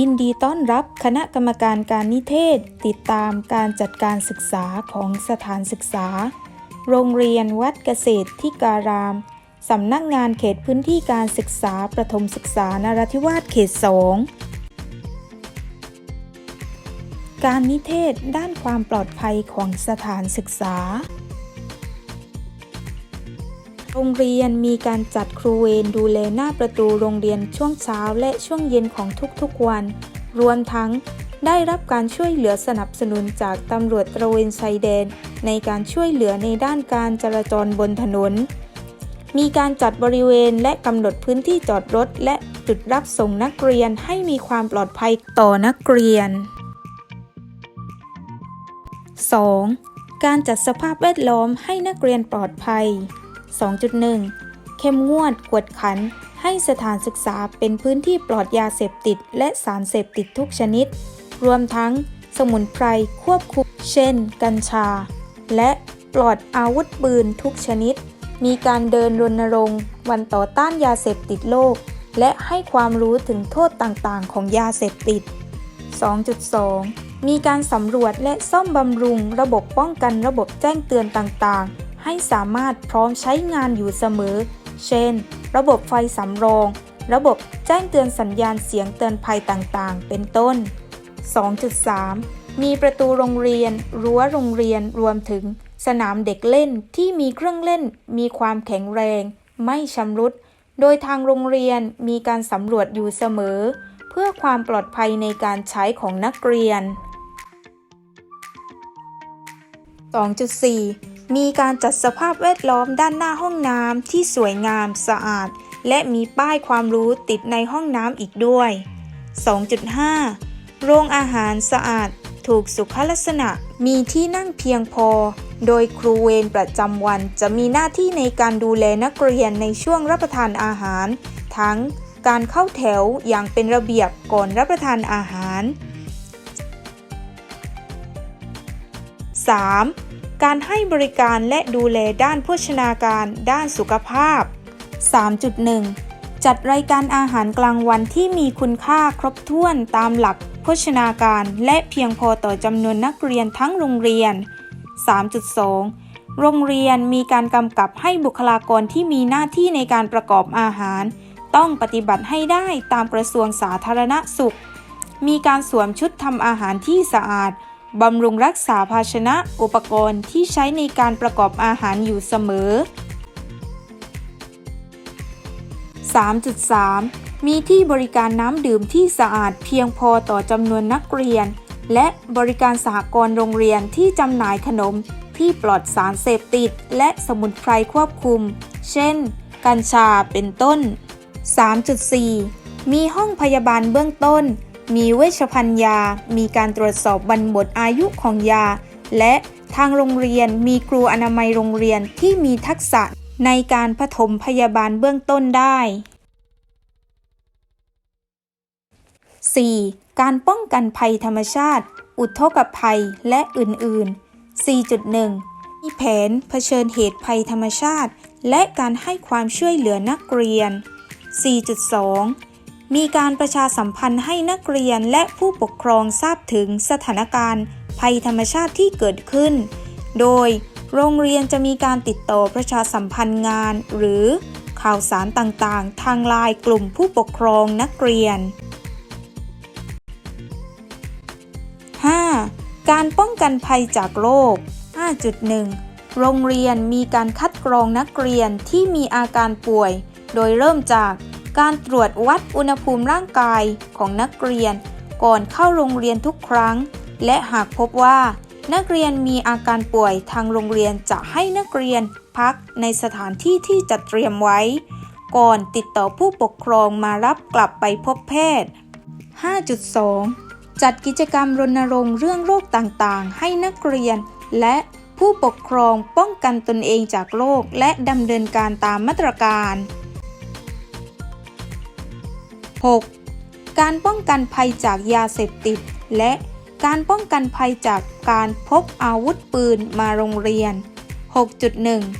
ยินดีต้อนรับคณะกรรมการการนิเทศ ติดตามการจัดการศึกษาของสถานศึกษา โรงเรียนวัดเกษตรที่การาม สำนักงานเขตพื้นที่การศึกษาประถมศึกษานราธิวาสเขต2การนิเทศด้านความปลอดภัยของสถานศึกษา โรงเรียนมีการจัดครูเวรดูแลหน้าประตูโรงเรียนช่วงเช้าและช่วงเย็นของทุกๆวัน รวมทั้งได้รับการช่วยเหลือสนับสนุนจากตำรวจตระเวนชายแดน ในการช่วยเหลือในด้านการจราจรบนถนน มีการจัดบริเวณและกำหนดพื้นที่จอดรถ และจุดรับส่งนักเรียนให้มีความปลอดภัยต่อนักเรียน 2. การจัดสภาพแวดล้อมให้นักเรียนปลอดภัย 2.1 เข้มงวดกวดขัน ให้สถานศึกษาเป็นพื้นที่ปลอดยาเสพติด และสารเสพติดทุกชนิด รวมทั้งสมุนไพรควบคุม เช่น กัญชา และปลอดอาวุธปืนทุกชนิด มีการเดินรณรงค์ วันต่อต้านยาเสพติดโลก และให้ความรู้ถึงโทษต่างๆ ของยาเสพติด 2.2 มีการสำรวจและซ่อมบำรุงระบบป้องกันระบบแจ้งเตือนต่างๆ ให้สามารถพร้อมใช้งานอยู่เสมอ เช่น ระบบไฟสำรอง ระบบแจ้งเตือนสัญญาณเสียงเตือนภัยต่างๆ เป็นต้น 2.3 มีประตูโรงเรียน รั้วโรงเรียนรวมถึง สนามเด็กเล่นที่มีเครื่องเล่น มีความแข็งแรง ไม่ชำรุด โดยทางโรงเรียนมีการสำรวจอยู่เสมอ เพื่อความปลอดภัยในการใช้ของนักเรียน 2.4 มีการจัดสภาพแวดล้อมด้านหน้าห้องน้ำที่สวยงามสะอาด และมีป้ายความรู้ติดในห้องน้ำอีกด้วย 2.5 โรงอาหารสะอาด ถูกสุขลักษณะ มีที่นั่งเพียงพอ โดยครูเวรประจำวันจะมีหน้าที่ในการดูแลนักเรียนในช่วงรับประทานอาหาร ทั้งการเข้าแถวอย่างเป็นระเบียบก่อนรับประทานอาหาร 3. การให้บริการและดูแลด้านโภชนาการด้านสุขภาพ 3.1 จัดรายการอาหารกลางวันที่มีคุณค่าครบถ้วนตามหลักโภชนาการและเพียงพอต่อจำนวนนักเรียนทั้งโรงเรียน 3.2 โรงเรียนมีการกำกับให้บุคลากรที่มีหน้าที่ในการประกอบอาหาร ต้องปฏิบัติให้ได้ตามกระทรวงสาธารณสุข มีการสวมชุดทำอาหารที่สะอาด บำรุงรักษาภาชนะอุปกรณ์ที่ใช้ในการประกอบอาหารอยู่เสมอ 3.3 มีที่บริการน้ำดื่มที่สะอาดเพียงพอต่อจำนวนนักเรียน และบริการสหกรณ์โรงเรียนที่จำหน่ายขนมที่ปลอดสารเสพติด และสมุนไพรควบคุม เช่น กัญชาเป็นต้น 3.4 มีห้องพยาบาลเบื้องต้น มีเวชภัณฑ์ยา มีการตรวจสอบวันหมดอายุของยา และทางโรงเรียนมีครูอนามัยโรงเรียนที่มีทักษะในการผถมพยาบาลเบื้องต้นได้ 4. การป้องกันภัยธรรมชาติ อุทกภัย และอื่น ๆ 4.1 มีแผนเผชิญเหตุภัยธรรมชาติ และการให้ความช่วยเหลือนักเรียน 4.2 มีการประชาสัมพันธ์ให้นักเรียนและผู้ปกครองทราบถึงสถานการณ์ ภัยธรรมชาติที่เกิดขึ้น โดยโรงเรียนจะมีการติดต่อประชาสัมพันธ์งาน หรือข่าวสารต่างๆ ทางไลน์กลุ่มผู้ปกครองนักเรียน 5. การป้องกันภัยจากโรค 5.1 โรงเรียนมีการคัดกรองนักเรียนที่มีอาการป่วย โดยเริ่มจาก การตรวจวัดอุณหภูมิร่างกายของนักเรียน ก่อนเข้าโรงเรียนทุกครั้ง และหากพบว่า นักเรียนมีอาการป่วยทางโรงเรียนจะให้นักเรียนพักในสถานที่ที่จัดเตรียมไว้ ก่อนติดต่อผู้ปกครองมารับกลับไปพบแพทย์ 5.2 จัดกิจกรรมรณรงค์เรื่องโรคต่างๆ ให้นักเรียน และผู้ปกครองป้องกันตนเองจากโรคและดำเนินการตามมาตรการ 6. การป้องกันภัยจากยาเสพติด และการป้องกันภัยจากการพบอาวุธปืนมาโรงเรียน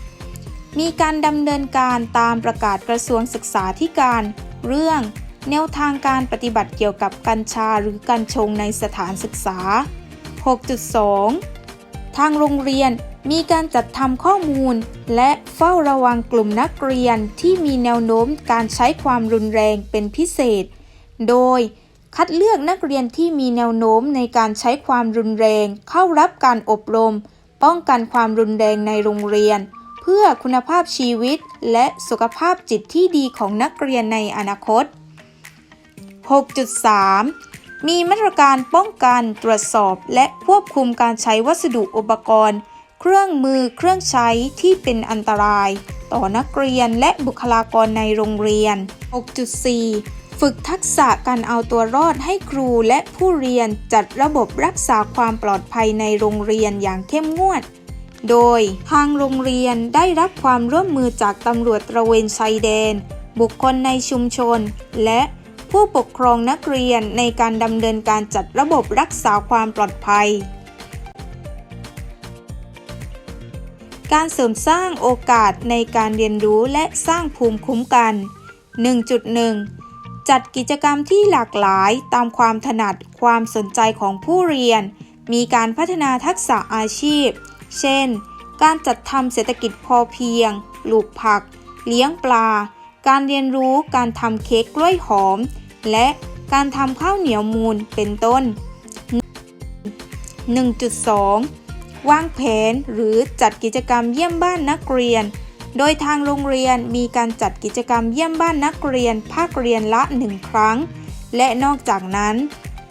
6.1 มีการดำเนินการตามประกาศกระทรวงศึกษาธิการ เรื่อง แนวทางการปฏิบัติเกี่ยวกับกัญชาหรือกัญชงในสถานศึกษา 6.2 ทางโรงเรียน มีการจัดทำข้อมูล และเฝ้าระวังกลุ่มนักเรียนที่มีแนวโน้มการใช้ความรุนแรงเป็นพิเศษ โดยคัดเลือกนักเรียนที่มีแนวโน้มในการใช้ความรุนแรง เข้ารับการอบรม ป้องกันความรุนแรงในโรงเรียน เพื่อคุณภาพชีวิตและสุขภาพจิตที่ดีของนักเรียนในอนาคต 6.3 มีมาตรการป้องกันตรวจสอบและควบคุมการใช้วัสดุอุปกรณ์ เครื่องมือเครื่องใช้ที่เป็นอันตราย ต่อนักเรียนและบุคลากรในโรงเรียน 6.4 ฝึกทักษะการเอาตัวรอดให้ครูและผู้เรียนจัดระบบรักษาความปลอดภัยในโรงเรียนอย่างเข้มงวด โดยทางโรงเรียนได้รับความร่วมมือจากตำรวจตระเวนชายแดน บุคคลในชุมชน และผู้ปกครองนักเรียนในการดำเนินการจัดระบบรักษาความปลอดภัย การเสริมสร้างโอกาสในการเรียนรู้และสร้างภูมิคุ้มกัน 1.1 จัดกิจกรรมที่หลากหลายตามความถนัดความสนใจของผู้เรียน มีการพัฒนาทักษะอาชีพ เช่น การจัดทำเศรษฐกิจพอเพียง ปลูกผัก เลี้ยงปลา การเรียนรู้การทำเค้กกล้วยหอม และการทำข้าวเหนียวมูลเป็นต้น 1.2 วางแผนหรือจัดกิจกรรมเยี่ยมบ้านนักเรียน โดยทางโรงเรียนมีการจัดกิจกรรมเยี่ยมบ้านนักเรียน ภาคเรียนละหนึ่งครั้ง และนอกจากนั้น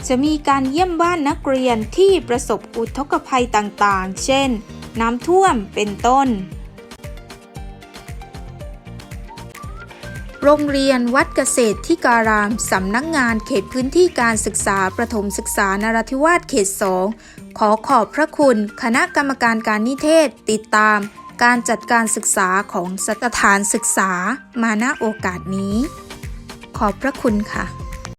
จะมีการเยี่ยมบ้านนักเรียนที่ประสบอุทกภัยต่างๆ เช่น น้ำท่วมเป็นต้น โรงเรียนวัดเกษตรที่การาม สำนักงานเขตพื้นที่การศึกษาประถมศึกษานราธิวาสเขต 2 ขอขอบพระคุณคณะกรรมการการนิเทศติดตาม การจัดการศึกษาของสถานศึกษามาณโอกาสนี้ ขอบพระคุณค่ะ